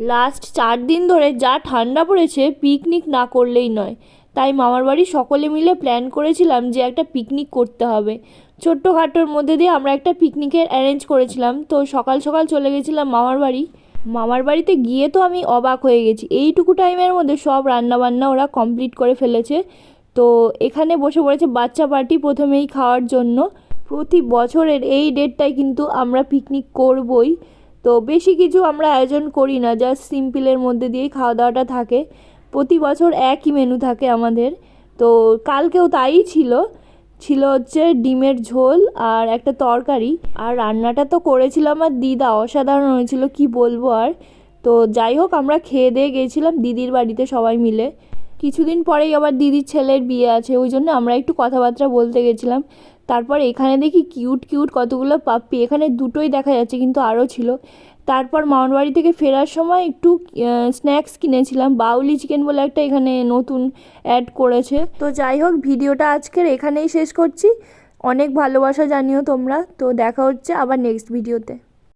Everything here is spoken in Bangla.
লাস্ট চার দিন ধরে যা ঠান্ডা পড়েছে পিকনিক না করলেই নয়। তাই মামার বাড়ি সকলে মিলে প্ল্যান করেছিলাম যে একটা পিকনিক করতে হবে। ছোট্টখাটোর মধ্যে দিয়ে আমরা একটা পিকনিকের অ্যারেঞ্জ করেছিলাম। তো সকাল সকাল চলে গেছিলাম মামার বাড়ি। মামার বাড়িতে গিয়ে তো আমি অবাক হয়ে গেছি। এইটুকু টাইমের মধ্যে সব রান্নাবান্না ওরা কমপ্লিট করে ফেলেছে। তো এখানে বসে পড়েছে বাচ্চা পার্টি প্রথমেই খাওয়ার জন্য। প্রতি বছরের এই ডেটটায় কিন্তু আমরা পিকনিক করবই। তো বেশি কিছু আমরা আয়োজন করি না জাস্ট সিম্পলের মধ্যে দিয়েই খাওয়া দাওয়াটা থাকে। প্রতি বছর একই মেনু থাকে আমাদের। তো কালকেও তাই ছিল। ছিল হচ্ছে ডিমের ঝোল আর একটা তরকারি। আর রান্নাটা তো করেছিল আমার দিদা, অসাধারণ হয়েছিল, কি বলব আর। তো যাই হোক, আমরা খেয়ে দিয়ে গেছিলাম দিদির বাড়িতে সবাই মিলে। কিছুদিন পরেই আবার দিদির ছেলের বিয়ে আছে, ওই জন্য আমরা একটু কথাবার্তা বলতে গেছিলাম। তারপর এখানে দেখি কিউট কিউট কতগুলো পাপ্পি, এখানে দুটোই দেখা যাচ্ছে কিন্তু আরও ছিল। তারপর মামার বাড়ি থেকে ফেরার সময় একটু স্ন্যাক্স কিনেছিলাম, বাউলি চিকেন বলে একটা এখানে নতুন অ্যাড করেছে। তো যাই হোক, ভিডিওটা আজকের এখানেই শেষ করছি। অনেক ভালোবাসা জানিও তোমরা। তো দেখা হচ্ছে আবার নেক্সট ভিডিওতে